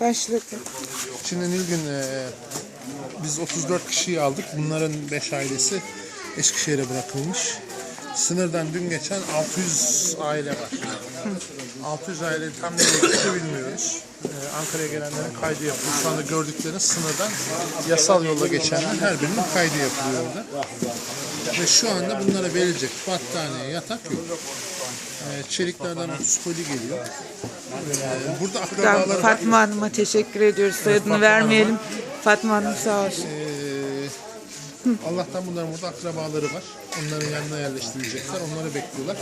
Başladı. Şimdi Nilgün e, biz 34 kişiyi aldık. Bunların 5 ailesi Eskişehir'e bırakılmış. Sınırdan dün geçen 600 aile var. 600 aile tam nereye gitti bilmiyoruz. E, Ankara'ya gelenlerin kaydı yapılıyor. Şu anda gördükleriniz sınırdan yasal yolla geçenler her birinin kaydı yapılıyor orada. Ve şu anda bunlara verilecek battaniye, yatak yok. E, çeliklerden 30 koli geliyor. E, burada var. Fatma Hanım'a teşekkür ediyoruz. Soyadını vermeyelim. Fatma Hanım sağ olsun. Ee, Allah'tan bunların burada akrabaları var. Onların yanına yerleştirilecekler. Onları bekliyorlar.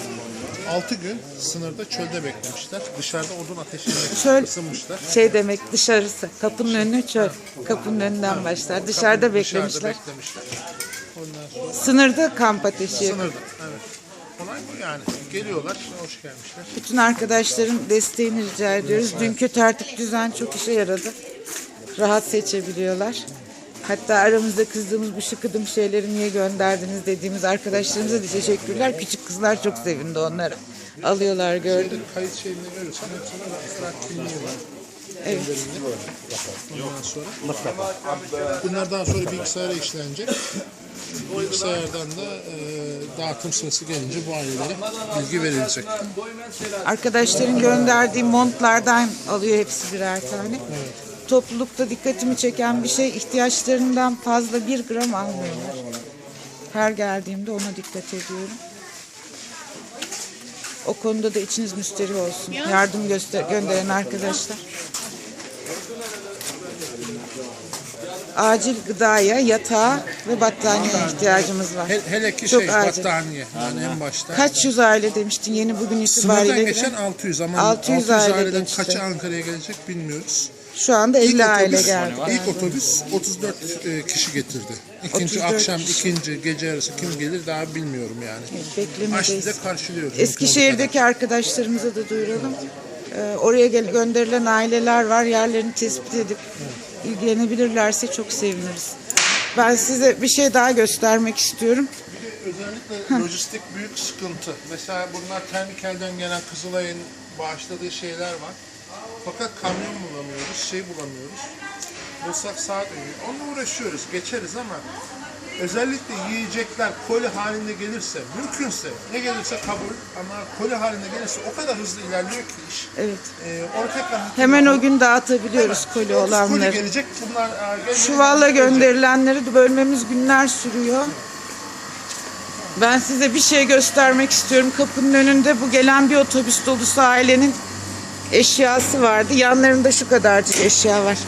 6 gün sınırda çölde beklemişler. Dışarıda odun ateşiyle Çöl- ısınmışlar. Şey demek dışarısı. Kapının önü çöl. Kapının önünden başlar. Dışarıda Dışarıda beklemişler. beklemişler. Ondan sonra Sınırda kamp ateşi. sınırda. Evet. Olay bu yani. Geliyorlar. Hoş gelmişler. Bütün arkadaşların desteğini rica ediyoruz. Dünkü tertip düzen çok işe yaradı. Rahat seçebiliyorlar. Hatta aramızda kızdığımız bu şıkıdım şeyleri niye gönderdiniz dediğimiz arkadaşlarımıza da teşekkürler. Küçük kızlar çok sevindi onları. Alıyorlar gördüm. Kayıt şeyini görürsen hepsine de ısrar kimliği var. Evet. Ondan sonra. Bunlar daha sonra bilgisayara işlenecek. Bilgisayardan da e, dağıtım sırası gelince bu ailelere bilgi verilecek. Arkadaşların gönderdiği montlardan alıyor hepsi birer tane. Toplulukta dikkatimi çeken bir şey ihtiyaçlarından fazla bir gram almıyorlar. Her geldiğimde ona dikkat ediyorum. O konuda da içiniz müsterih olsun. Yardım göster gönderen arkadaşlar. Acil gıdaya, yatağa ve battaniyeye ihtiyacımız var. He- hele ki Çok şey acil. battaniye yani en başta. Kaç yüz aile demiştin yeni bugün itibariyle? Sınırdan geçen 600 ama 600 600, aile aileden geçti. kaçı Ankara'ya gelecek bilmiyoruz. Şu anda 50 aile otobüs, geldi. ilk otobüs 34 e, kişi getirdi. İkinci 34 akşam, kişi. ikinci gece arası kim gelir daha bilmiyorum yani. Beklemedeyiz. Açlı'da karşılıyoruz. Eskişehir'deki arkadaşlarımıza da duyuralım. Ee, oraya gönderilen aileler var. Yerlerini tespit edip ilgilenebilirlerse çok seviniriz. Ben size bir şey daha göstermek istiyorum. Özellikle lojistik büyük sıkıntı. Mesela bunlar Ternikel'den gelen Kızılay'ın bağışladığı şeyler var. Fakat kamyon bulamıyoruz, şey bulamıyoruz. Bulsak saat ödüyor. Onunla uğraşıyoruz, geçeriz ama özellikle yiyecekler koli halinde gelirse, mümkünse ne gelirse kabul ama koli halinde gelirse o kadar hızlı ilerliyor ki iş. Evet. Ee, onu tekrar Hemen o gün dağıtabiliyoruz koli Koli olanları. gelecek, bunlar e. Çuvalla gönderilenleri de bölmemiz günler sürüyor. Ben size bir şey göstermek istiyorum. Kapının önünde bu gelen bir otobüs dolusu ailenin eşyası vardı. Yanlarında şu kadarcık eşya var.